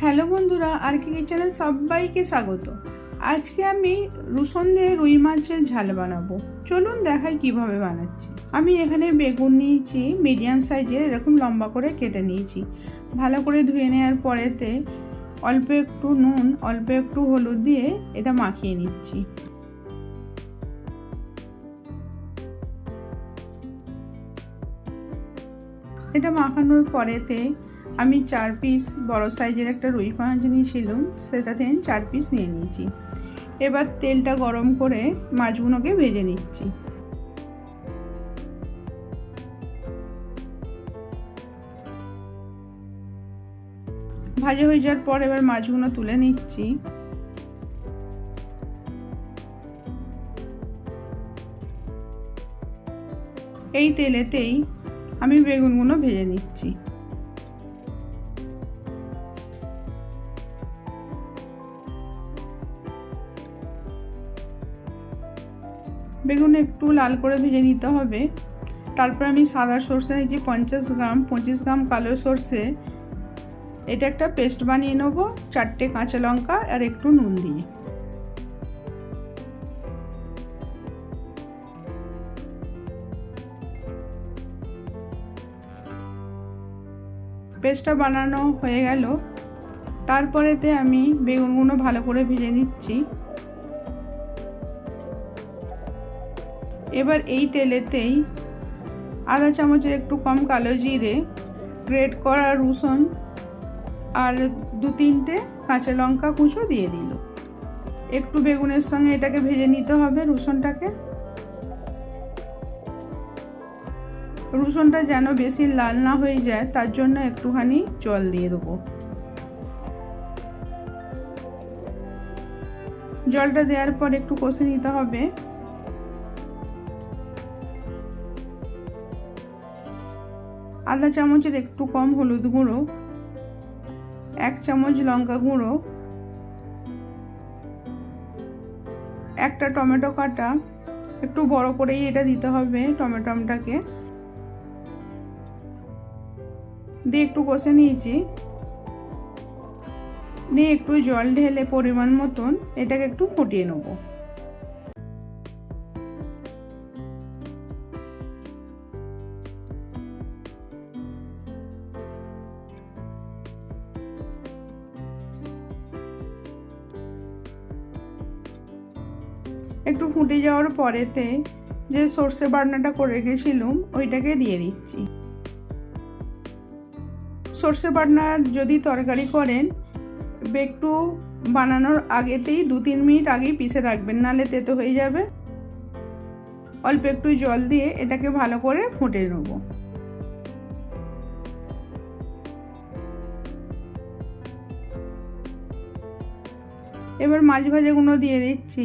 Hello বন্ধুরা আর কি কিচেনে সবাইকে স্বাগত। আজকে আমি রুসন দিয়ে রুই মাছের ঝাল বানাবো। চলুন দেখাই কীভাবে বানাচ্ছি। আমি এখানে বেগুন নিয়েছি মিডিয়াম সাইজের এরকম লম্বা করে কেটে নিয়েছি। ভালো করে ধুয়ে নেওয়ার পরেতে অল্প একটু নুন, অল্প একটু হলুদ দিয়ে এটা মাখিয়ে নিচ্ছি। এটা মাখানোর পরেতে আমি চার পিস বড় সাইজের একটা রুই মাছ নিয়েছিলাম সেটাতে চার পিস নিয়ে নিয়েছি। এবার তেলটা গরম করে মাছগুলোকে ভেজে নিচ্ছি। ভাজা হয়ে যাওয়ার পর এবার মাছগুলো তুলে নিচ্ছি। এই তেলেতেই আমি বেগুনগুলো ভেজে নিচ্ছি। বেগুন একটু লাল করে ভেজে নিতে হবে। তারপর আমি সাদা সর্ষে নিয়েছি পঞ্চাশ গ্রাম, পঁচিশ গ্রাম কালো সর্ষে, এটা একটা পেস্ট বানিয়ে নেব, চারটে কাঁচা লঙ্কা আর একটু নুন দিয়ে। পেস্টটা বানানো হয়ে গেল। তারপরেতে আমি বেগুনগুলো ভালো করে ভেজে নিচ্ছি। এবার এই তেলেতেই আধা চামচের একটু কম কালো জিরে, গ্রেট করা রসুন আর দু তিনটে কাঁচা লঙ্কা কুচো দিয়ে দিল। একটু বেগুনের সঙ্গে এটাকে ভেজে নিতে হবে রসুনটাকে। রসুনটা যেন বেশি লাল না হয়ে যায়, তার জন্য একটুখানি জল দিয়ে দেবো। জলটা দেওয়ার পর একটু কষে নিতে হবে। আধা চামচের একটু কম হলুদ গুঁড়ো, এক চামচ লঙ্কা গুঁড়ো, একটা টমেটো কাটা, একটু বড় করেই এটা দিতে হবে টমেটোমটাকে দিয়ে একটু কষে নিয়েছি। দিয়ে একটু জল ঢেলে পরিমাণ মতন এটাকে একটু ফুটিয়ে নেব। একটু ফুটে যাওয়ার পরেতে যে সর্ষে বাটনাটা করে রেখেছিলাম, ওইটাকে দিয়ে দিচ্ছি। সর্ষে বাটনা যদি তরকারি করেন, একটু বানানোর আগেতেই দু তিন মিনিট আগেই পিষে রাখবেন নাহলে তেতো হয়ে যাবে। অল্প একটু জল দিয়ে এটাকে ভালো করে ফুটে নেব। এবার মাছ ভাজাগুলো দিয়ে দিচ্ছি।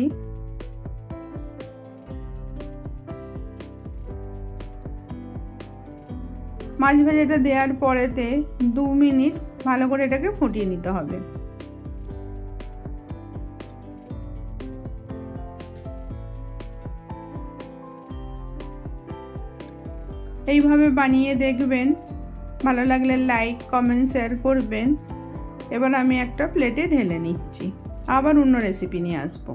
মাছ ভাজাটা দেওয়ার পরেতে দু মিনিট ভালো করে এটাকে ফুটিয়ে নিতে হবে। এইভাবে বানিয়ে দেখবেন, ভালো লাগলে লাইক, কমেন্ট, শেয়ার করবেন। এবার আমি একটা প্লেটে ঢেলে নিচ্ছি। আবার অন্য রেসিপি নিয়ে আসব।